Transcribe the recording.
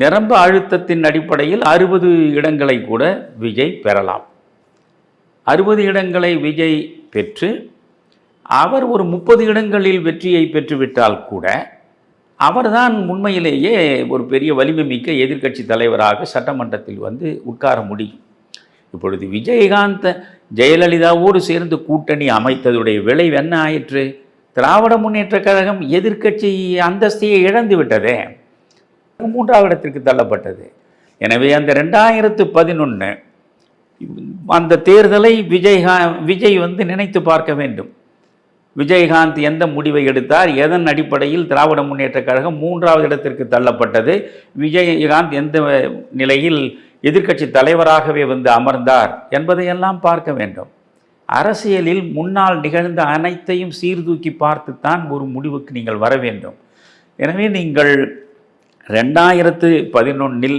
நிரம்ப அழுத்தத்தின் அடிப்படையில் அறுபது இடங்களை கூட விஜய் பெறலாம். அறுபது இடங்களை விஜய் பெற்று அவர் ஒரு முப்பது இடங்களில் வெற்றியை பெற்றுவிட்டால் கூட அவர்தான் உண்மையிலேயே ஒரு பெரிய வலிமை மிக்க எதிர்க்கட்சி தலைவராக சட்டமன்றத்தில் வந்து உட்கார முடியும். இப்பொழுது விஜயகாந்த் ஜெயலலிதாவோடு சேர்ந்து கூட்டணி அமைத்ததுடைய விளைவு என்ன ஆயிற்று? திராவிட முன்னேற்ற கழகம் எதிர்க்கட்சி அந்தஸ்தையை இழந்து விட்டதே மூன்றாவது இடத்திற்கு தள்ளப்பட்டது. எனவே அந்த ரெண்டாயிரத்து பதினொன்று அந்த தேர்தலை விஜய்கா விஜய் வந்து நினைத்து பார்க்க வேண்டும். விஜயகாந்த் எந்த முடிவை எடுத்தார் எதன் அடிப்படையில் திராவிட முன்னேற்ற கழகம் மூன்றாவது இடத்திற்கு தள்ளப்பட்டது விஜயகாந்த் எந்த நிலையில் எதிர்க்கட்சி தலைவராகவே வந்து அமர்ந்தார் என்பதையெல்லாம் பார்க்க வேண்டும். அரசியலில் முன்னால் நிகழ்ந்த அனைத்தையும் சீர்தூக்கி பார்த்துத்தான் ஒரு முடிவுக்கு நீங்கள் வர வேண்டும். எனவே நீங்கள் ரெண்டாயிரத்து பதினொன்னில்